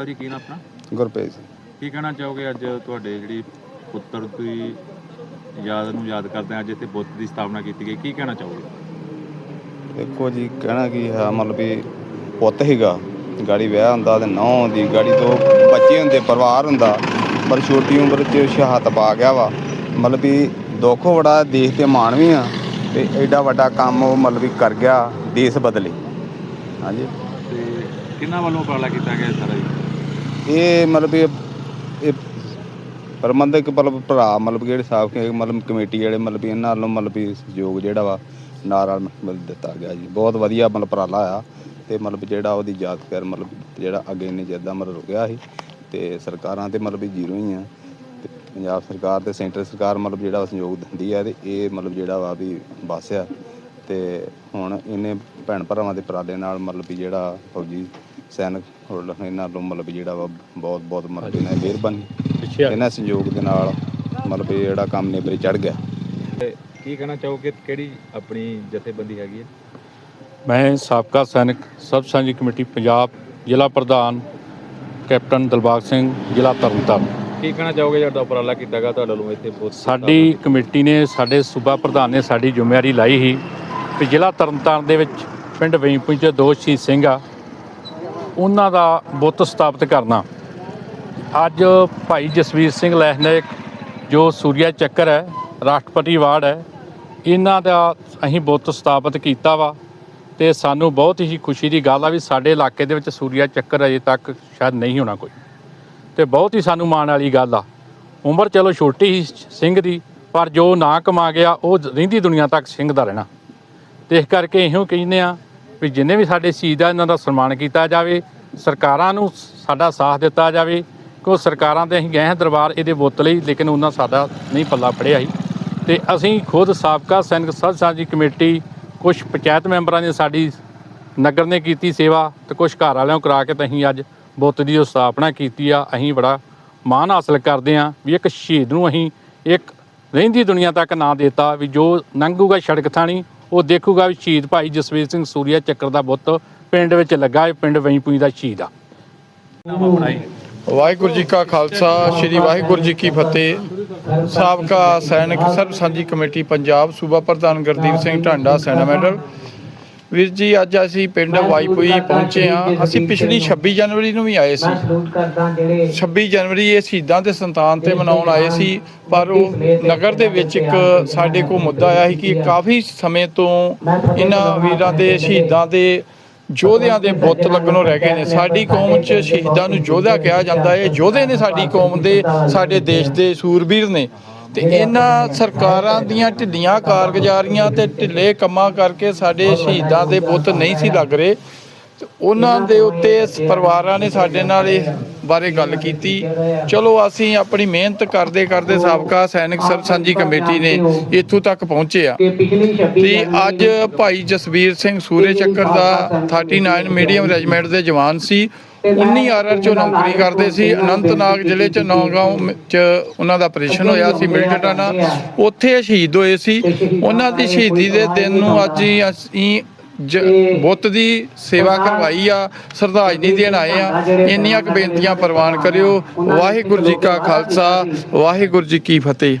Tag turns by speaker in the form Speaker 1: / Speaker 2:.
Speaker 1: Uncle ਜੀ ਕੀ ਨਾਮ ਆਪਣਾ?
Speaker 2: ਗੁਰਪ੍ਰੀਤ ਸਿੰਘ।
Speaker 1: ਕੀ ਕਹਿਣਾ ਚਾਹੋਗੇ ਅੱਜ ਤੁਹਾਡੇ ਜਿਹੜੀ ਪੁੱਤਰ ਦੀ ਯਾਦ ਨੂੰ ਯਾਦ ਕਰਦੇ ਅੱਜ ਇੱਥੇ ਬੁੱਤ ਦੀ ਸਥਾਪਨਾ ਕੀਤੀ ਗਈ ਕੀ ਕਹਿਣਾ ਚਾਹੋਗੇ?
Speaker 2: ਦੇਖੋ ਜੀ ਕਹਿਣਾ ਕੀ ਹੈ ਮਤਲਬ ਵੀ ਪੁੱਤ ਹੀਗਾ ਗਾੜੀ ਵਿਆਹ ਹੁੰਦਾ ਤੇ ਨੌ ਦੀ ਗਾੜੀ ਤੋਂ ਬੱਚੇ ਹੁੰਦੇ ਪਰਿਵਾਰ ਹੁੰਦਾ ਪਰ ਛੋਟੀ ਉਮਰ 'ਚ ਸ਼ਹਾਦਤ ਪਾ ਗਿਆ ਵਾ। ਮਤਲਬ ਵੀ ਦੁੱਖ ਬੜਾ ਦੇਸ਼ ਤੇ ਮਾਣ ਵੀ ਆ ਤੇ ਐਡਾ ਵੱਡਾ ਕੰਮ ਉਹ ਮਤਲਬ ਵੀ ਕਰ ਗਿਆ ਦੇਸ਼ ਬਦਲੇ। ਹਾਂਜੀ।
Speaker 1: ਤੇ ਕਿਹਨਾਂ ਵੱਲੋਂ ਉਪਰਾਲਾ ਕੀਤਾ ਗਿਆ ਸਾਰਾ ਜੀ?
Speaker 2: ਇਹ ਮਤਲਬ ਵੀ ਇਹ ਪ੍ਰਬੰਧਕ ਮਤਲਬ ਭਰਾ ਮਤਲਬ ਜਿਹੜੇ ਸਾਫ਼ ਮਤਲਬ ਕਮੇਟੀ ਜਿਹੜੇ ਮਤਲਬ ਵੀ ਇਹਨਾਂ ਵੱਲੋਂ ਮਤਲਬ ਵੀ ਸਹਿਯੋਗ ਜਿਹੜਾ ਵਾ ਨਾਲ ਮਤਲਬ ਦਿੱਤਾ ਗਿਆ ਜੀ। ਬਹੁਤ ਵਧੀਆ ਮਤਲਬ ਉਪਰਾਲਾ ਆ ਤੇ ਮਤਲਬ ਜਿਹੜਾ ਉਹਦੀ ਯਾਦਗਾਰ ਮਤਲਬ ਜਿਹੜਾ ਅੱਗੇ ਨਹੀਂ ਜਿੱਦਾਂ ਮਤਲਬ ਰੁਕਿਆ ਸੀ ਤੇ ਸਰਕਾਰਾਂ ਤੇ ਮਤਲਬ ਵੀ ਜ਼ੀਰੋ ਹੀ ਆ ਤੇ ਪੰਜਾਬ ਸਰਕਾਰ ਤੇ ਸੈਂਟਰ ਸਰਕਾਰ ਮਤਲਬ ਜਿਹੜਾ ਸਹਿਯੋਗ ਦਿੰਦੀ ਆ ਤੇ ਇਹ ਮਤਲਬ ਜਿਹੜਾ ਵਾ ਵੀ ਬਸ ਆ। ਤੇ ਹੁਣ ਇਹਨੇ ਭੈਣ ਭਰਾਵਾਂ ਦੇ ਉਪਰਾਲੇ ਨਾਲ ਮਤਲਬ ਵੀ ਜਿਹੜਾ ਫੌਜੀ ਸੈਨਿਕ ਹੋਰ ਇਹਨਾਂ ਨੂੰ ਮਤਲਬ ਜਿਹੜਾ ਵਾ ਬਹੁਤ ਬਹੁਤ ਮਤਲਬ ਇਹਨਾਂ ਦੀ ਮਿਹਰਬਾਨੀ। ਇਹਨਾਂ ਸਹਿਯੋਗ ਦੇ ਨਾਲ ਮਤਲਬ ਵੀ ਜਿਹੜਾ ਕੰਮ ਨੇਬਰੇ ਚੜ ਗਿਆ।
Speaker 1: ਤੇ ਕੀ ਕਹਿਣਾ ਚਾਹੋਗੇ ਕਿਹੜੀ ਆਪਣੀ ਜਥੇਬੰਦੀ ਹੈਗੀ ਹੈ?
Speaker 3: ਮੈਂ ਸਾਬਕਾ ਸੈਨਿਕ ਸਬ ਸਾਂਝੀ ਕਮੇਟੀ ਪੰਜਾਬ ਜ਼ਿਲ੍ਹਾ ਪ੍ਰਧਾਨ ਕੈਪਟਨ ਦਿਲਬਾਗ ਸਿੰਘ ਜ਼ਿਲ੍ਹਾ ਤਰਨਤਾਰਨ।
Speaker 1: ਕੀ ਕਹਿਣਾ ਚਾਹੋਗੇ ਜਿਹੜਾ ਉਪਰਾਲਾ ਕੀਤਾ ਗਿਆ ਤੁਹਾਡੇ ਵੱਲੋਂ ਇੱਥੇ
Speaker 3: ਸਾਡੀ ਕਮੇਟੀ ਨੇ ਸਾਡੇ ਸੂਬਾ ਪ੍ਰਧਾਨ ਨੇ ਸਾਡੀ ਜ਼ਿੰਮੇਵਾਰੀ ਲਾਈ ਸੀ। ਕਿ ਜ਼ਿਲ੍ਹਾ ਤਰਨਤਾਰਨ ਦੇ ਵਿੱਚ ਪਿੰਡ ਵੇਈਪੁਰ 'ਚ ਦੋ ਸ਼ਹੀਦ ਸਿੰਘ ਆ। ਉਹਨਾਂ ਦਾ ਬੁੱਤ ਸਥਾਪਿਤ ਕਰਨਾ। ਅੱਜ ਭਾਈ ਜਸਵੀਰ ਸਿੰਘ ਲਹਿਨੇਕ ਜੋ ਸੂਰਿਆ ਚੱਕਰ ਹੈ, ਰਾਸ਼ਟਰਪਤੀ ਵਾਰਡ ਹੈ, ਇਹਨਾਂ ਦਾ ਅਸੀਂ ਬੁੱਤ ਸਥਾਪਿਤ ਕੀਤਾ ਵਾ ਤੇ ਸਾਨੂੰ ਬਹੁਤ ਹੀ ਖੁਸ਼ੀ ਦੀ ਗੱਲ ਆ ਵੀ ਸਾਡੇ ਇਲਾਕੇ ਦੇ ਵਿੱਚ ਸੂਰਿਆ ਚੱਕਰ ਅਜੇ ਤੱਕ ਸ਼ਾਇਦ ਨਹੀਂ ਹੋਣਾ ਕੋਈ। ਤੇ ਬਹੁਤ ਹੀ ਸਾਨੂੰ ਮਾਣ ਵਾਲੀ ਗੱਲ ਆ। ਉਮਰ ਚਲੋ ਛੋਟੀ ਸੀ, ਸਿੰਘ ਦੀ, ਪਰ ਜੋ ਨਾ ਕਮਾ ਗਿਆ, ਉਹ ਰਹਿੰਦੀ ਦੁਨੀਆ ਤੱਕ ਸਿੰਘ ਦਾ ਰਹਿਣਾ। ਤੇ ਇਸ ਕਰਕੇ ਇਹੋ ਕਹਿੰਦੇ ਆ ਵੀ ਜਿੰਨੇ ਵੀ ਸਾਡੇ ਸ਼ਹੀਦ ਆ, ਇਹਨਾਂ ਦਾ ਸਨਮਾਨ ਕੀਤਾ ਜਾਵੇ, ਸਰਕਾਰਾਂ ਨੂੰ ਸਾਡਾ ਸਾਥ ਦਿੱਤਾ ਜਾਵੇ, ਕਿਉਂ ਸਰਕਾਰਾਂ ਦੇ ਅਸੀਂ ਗਏ ਹਾਂ ਦਰਬਾਰ ਇਹਦੇ ਬੁੱਤ ਲਈ, ਲੇਕਿਨ ਉਹਨਾਂ ਸਾਡਾ ਨਹੀਂ ਪੱਲਾ ਫੜਿਆ ਸੀ। ਤੇ ਅਸੀਂ ਖੁਦ ਸਾਬਕਾ ਸੈਨਿਕ ਸਭ ਸਾਂਝੀ ਕਮੇਟੀ ਕੁਝ ਪੰਚਾਇਤ ਮੈਂਬਰਾਂ ਨੇ ਸਾਡੀ ਨਗਰ ਨੇ ਕੀਤੀ ਸੇਵਾ ਤੇ ਕੁਝ ਘਰ ਵਾਲਿਆਂ ਕਰਾ ਕੇ ਤਾਂ ਅਸੀਂ ਅੱਜ ਬੁੱਤ ਦੀ ਉਹ ਸਥਾਪਨਾ ਕੀਤੀ ਆ। ਅਸੀਂ ਬੜਾ ਮਾਣ ਹਾਸਲ ਕਰਦੇ ਆ ਵੀ ਇੱਕ ਸ਼ਹੀਦ ਨੂੰ ਅਸੀਂ ਇੱਕ ਰਹਿੰਦੀ ਦੁਨੀਆ ਤੱਕ ਨਾਂ ਦਿੱਤਾ ਵੀ ਜੋ ਲੰਘੂਗਾ ਸੜਕ ਥਾਣੀ ਉਹ ਦੇਖੂਗਾ ਵੀ ਸ਼ਹੀਦ ਭਾਈ ਜਸਵੀਰ ਸਿੰਘ ਸੂਰੀਆ ਚੱਕਰ ਦਾ ਬੁੱਤ ਪਿੰਡ ਵਿੱਚ ਲੱਗਾ ਹੈ ਪਿੰਡ ਵਈਪੂਈ ਦਾ ਸ਼ਹੀਦ ਆ।
Speaker 4: ਵਾਹਿਗੁਰੂ ਜੀ ਕਾ ਖਾਲਸਾ, ਸ੍ਰੀ ਵਾਹਿਗੁਰੂ ਜੀ ਕੀ ਫਤਿਹ। ਸਾਬਕਾ ਸੈਨਿਕ ਸਰਬ ਸਾਂਝੀ ਕਮੇਟੀ ਪੰਜਾਬ ਸੂਬਾ ਪ੍ਰਧਾਨ ਗੁਰਦੀਪ ਸਿੰਘ ਢਾਂਡਾ, ਸੈਨਾ ਮੈਡਲ। ਵੀਰ ਜੀ ਅੱਜ ਅਸੀਂ ਪਿੰਡ ਵਾਈਪੂਈ ਪਹੁੰਚੇ ਹਾਂ। ਅਸੀਂ ਪਿਛਲੀ 26 ਜਨਵਰੀ ਨੂੰ ਵੀ ਆਏ ਸੀ। 26 ਜਨਵਰੀ ਇਹ ਸ਼ਹੀਦਾਂ ਦੇ ਸੰਤਾਨ ਤੇ ਮਨਾਉਣ ਆਏ ਸੀ ਪਰ ਉਹ ਨਗਰ ਦੇ ਵਿੱਚ ਇੱਕ ਸਾਡੇ ਕੋਲ ਮੁੱਦਾ ਆਇਆ ਸੀ ਕਿ ਕਾਫੀ ਸਮੇਂ ਤੋਂ ਇਹਨਾਂ ਵੀਰਾਂ ਦੇ ਸ਼ਹੀਦਾਂ ਦੇ ਯੋਧਿਆਂ ਦੇ ਬੁੱਤ ਲੱਗਣੋਂ ਰਹਿ ਗਏ ਨੇ। ਸਾਡੀ ਕੌਮ 'ਚ ਸ਼ਹੀਦਾਂ ਨੂੰ ਯੋਧਾ ਕਿਹਾ ਜਾਂਦਾ ਹੈ। ਯੋਧੇ ਨੇ ਸਾਡੀ ਕੌਮ ਦੇ ਸਾਡੇ ਦੇਸ਼ ਦੇ ਸੂਰਬੀਰ ਨੇ। ਤੇ ਇਹਨਾਂ ਸਰਕਾਰਾਂ ਦੀਆਂ ਢਿੱਲੀਆਂ ਕਾਰਗੁਜ਼ਾਰੀਆਂ ਤੇ ਢਿੱਲੇ ਕੰਮਾਂ ਕਰਕੇ ਸਾਡੇ ਸ਼ਹੀਦਾਂ ਦੇ ਬੁੱਤ ਨਹੀਂ ਸੀ ਲੱਗ ਰਹੇ। ਤੇ ਉਹਨਾਂ ਦੇ ਉੱਤੇ ਪਰਿਵਾਰਾਂ ਨੇ ਸਾਡੇ ਨਾਲ ਇਹ ਬਾਰੇ ਗੱਲ ਕੀਤੀ। ਚਲੋ, ਅਸੀਂ ਆਪਣੀ ਮਿਹਨਤ ਕਰਦੇ ਕਰਦੇ ਸਾਬਕਾ ਸੈਨਿਕ ਸਰਬ ਸਾਂਝੀ ਕਮੇਟੀ ਨੇ ਇੱਥੋਂ ਤੱਕ ਪਹੁੰਚੇ ਆ। ਤੇ ਅੱਜ ਭਾਈ ਜਸਵੀਰ ਸਿੰਘ ਸੂਰੇ ਚੱਕਰ ਦਾ 39 ਮੀਡੀਅਮ ਰੈਜੀਮੈਂਟ ਦੇ ਜਵਾਨ ਸੀ। 19 ਆਰਆਰ ਚੋਂ ਨੌਕਰੀ ਕਰਦੇ ਸੀ, ਅਨੰਤਨਾਗ ਜ਼ਿਲ੍ਹੇ ਚ ਨੌਗਾঁव ਚ ਉਹਨਾਂ ਦਾ ਆਪਰੇਸ਼ਨ ਹੋਇਆ ਸੀ, ਮਿਲਟਟਾ ਨਾਲ। ਉੱਥੇ ਸ਼ਹੀਦ ਹੋਏ ਸੀ। ਉਹਨਾਂ ਦੀ ਸ਼ਹੀਦੀ ਦੇ ਦਿਨ ਨੂੰ ਅੱਜ ਹੀ ਅਸੀਂ ਜ- ਬੁੱਤ ਦੀ ਸੇਵਾ ਕਰਵਾਈ ਆ, ਸ਼ਰਧਾਂਜਲੀ ਦੇਣ ਆਏ ਆ। ਇੰਨੀਆਂ ਕੁ ਬੇਨਤੀਆਂ ਪ੍ਰਵਾਨ ਕਰਿਓ। ਵਾਹਿਗੁਰੂ ਜੀ ਕਾ ਖਾਲਸਾ, ਵਾਹਿਗੁਰੂ ਜੀ ਕੀ ਫਤਿਹ।